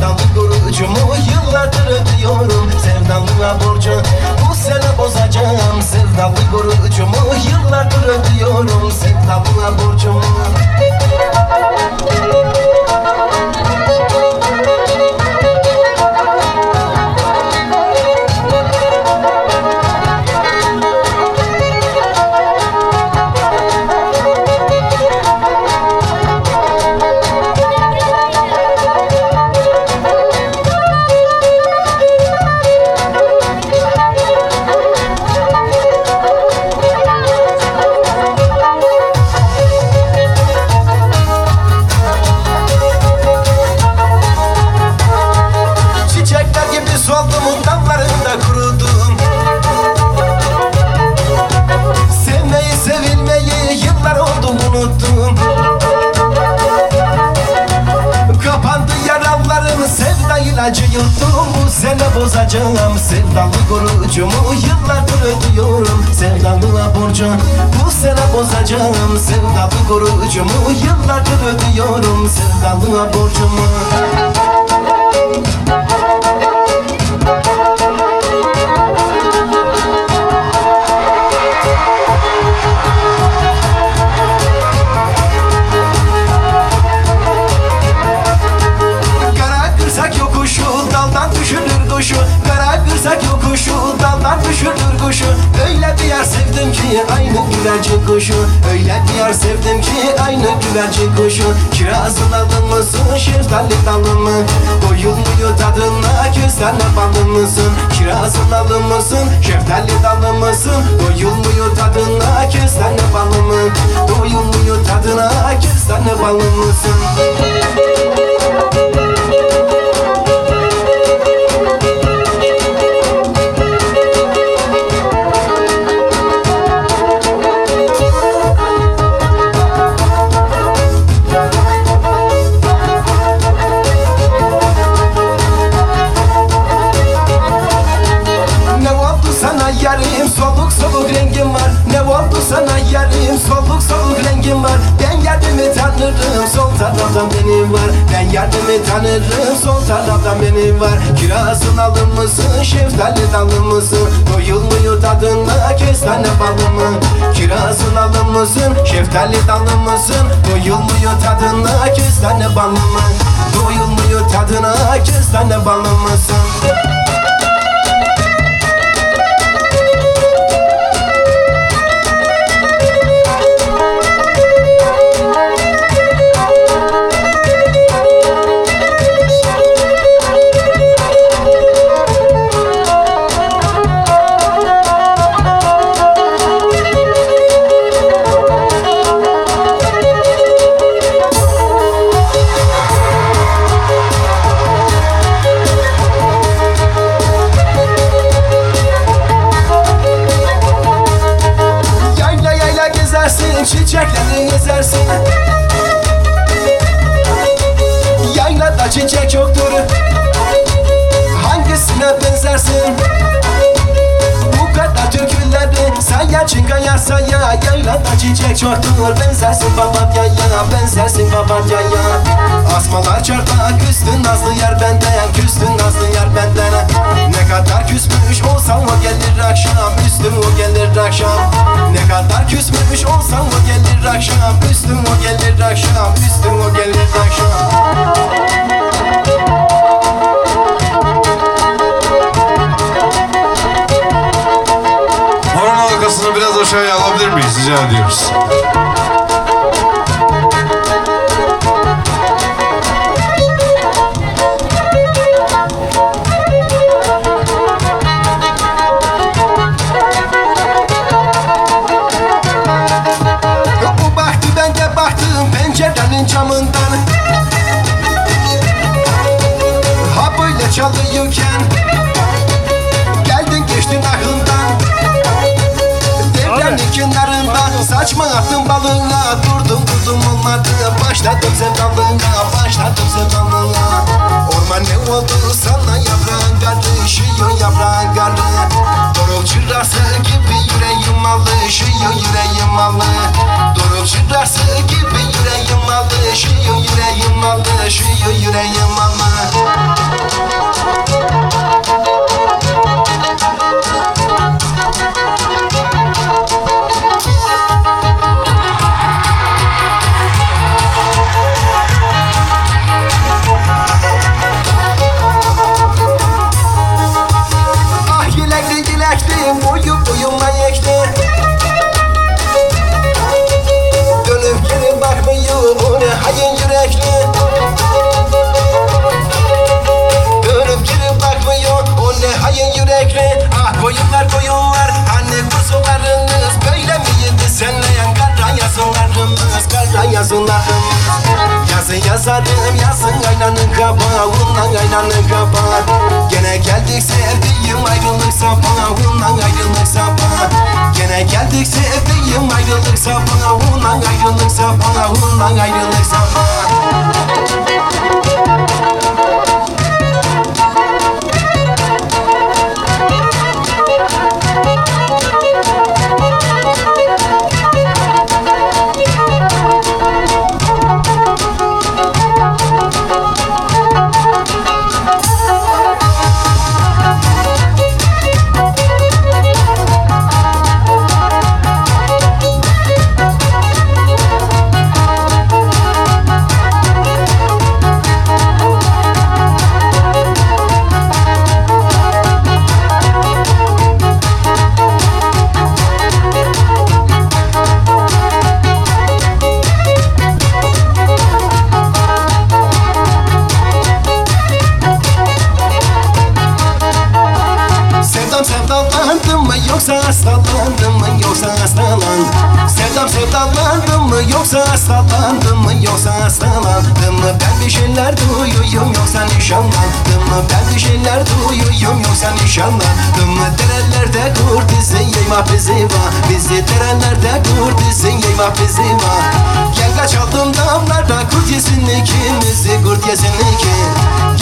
Sevdalı gurucumu yıllardır ödüyorum Sevdalığa borcu bu sene bozacağım. Sevdalı gurucumu yıllardır ödüyorum Sevdalığa borcumu. Çiçekler gurucumu Yıllardır ödüyorum sevdalığa borcu Bu sene bozacağım. Sevdalı gurucumu Yıllardır ödüyorum sevdalığa borcumu Kara kırsak yokuşu daldan düşürür kuşu Kara kırsak yokuşu daldan düşürür kuşu. Öyle bir yer sevdim ki aynı güvercin kuşu. Öyle bir yer sevdim ki aynı güvercin kuşu. Kirazın alın mısın şeftali dalın mı? Doyulmuyor tadına kestane balın mısın? Kirazın alın mısın şeftali dalın mısın? Doyulmuyor tadına kestane balın mı? Doyulmuyor tadına kestane balın mısın dalın mısın Doyulmuyor tadına kestane balı mı Doyulmuyor tadına kestane balı akşam Üstüm geldik sevdiğim ayrılık sabahından ayrılık sabah Gene geldik sevdiğim ayrılık sabahından ayrılık sabahından ayrılık sabah duyuyorum yoksa nişanlandım mı? Ben bir şeyler duyuyorum yoksa nişanlandım mı? Derelerde kurtizin yeyma bizi var Bizi derelerde kurtizin yeyma bizi var Gel kaç aldım dağlarda kurt yesin ikimizi kurt yesin iki.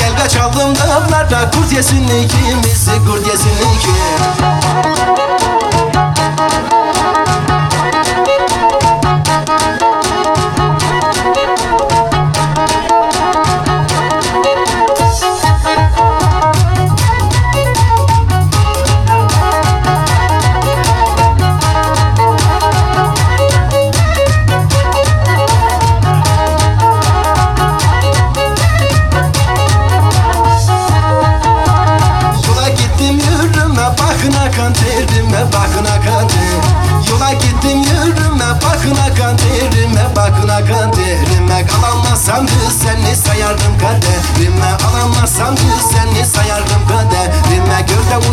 Gel kaç aldım dağlarda kurt yesin ikimizi kurt yesin iki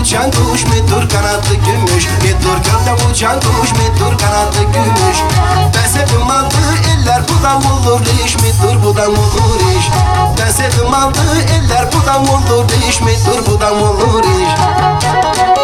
uçan kuş midur kanatlı gümüş. Midur gökte uçan kuş midur kanatlı gümüş. Ben sevdim aldı eller bu da olur iş. Midur bu da olur iş. Ben sevdim aldı eller bu da olur iş. Midur bu da olur iş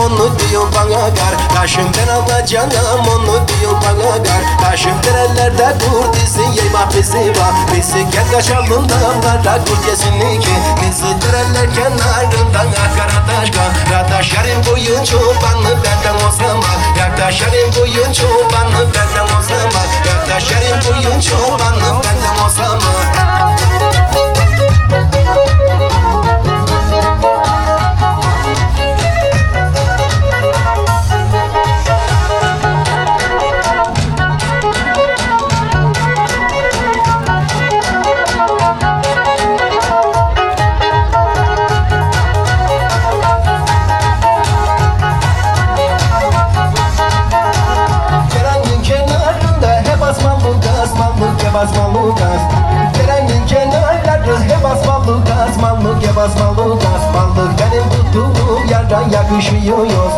onu diyor bana akar Yaşım ben alacağım onu diyor bana akar Taşım derelerde kur dizi yeyma bizi var Bizi gel kaçalım dağlara kurt yesin iki. Bizi dereller kenarından akar adaşka Radaş yarın boyun çobanlı benden o zaman Yaktaş yarın boyun çobanlı benden o zaman Yaktaş yarın boyun çobanlı benden o yakışıyoruz.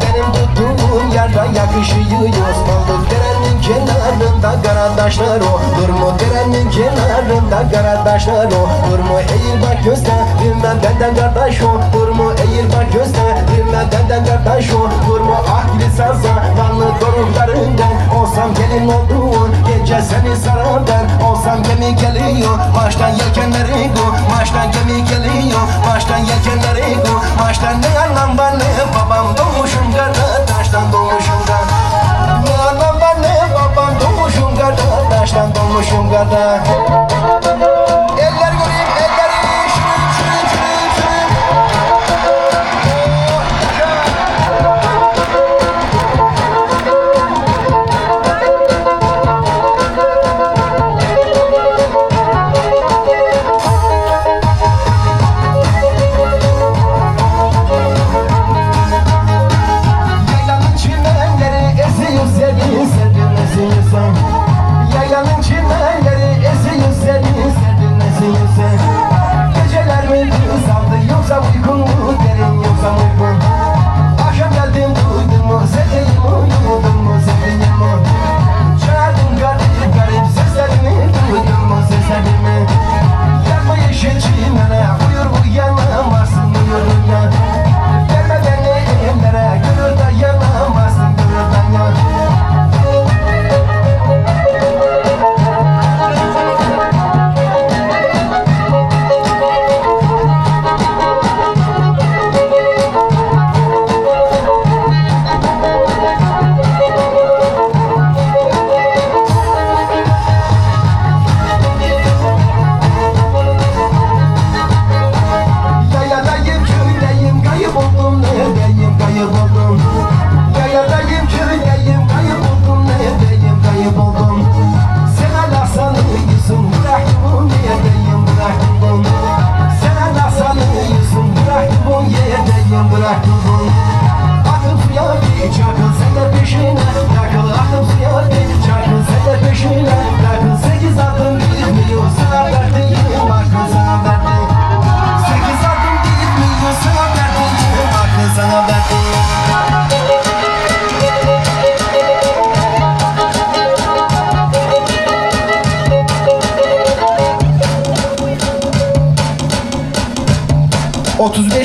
Benim tuttuğum yerden yakışıyoruz. Mallık trenin kenarında kardeşler o. Durma trenin kenarında kardeşler o? Durma eğil bak gösterme benden kardeş o. Durma eğil bak gösterme benden kardeş o. Durma ah gibi sazla Vanlı doruklarından Olsam gelin olduğun Gece seni saran ben Olsam gemi geliyor Baştan gemi Baştan yelkenleri go Baştan ne anlam var ne babam Doğmuşum karda taştan doğmuşum da Ne anlam var ne babam Doğmuşum karda taştan doğmuşum karda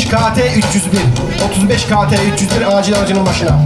KT 301... ...35 KT 301 acil aracının başına.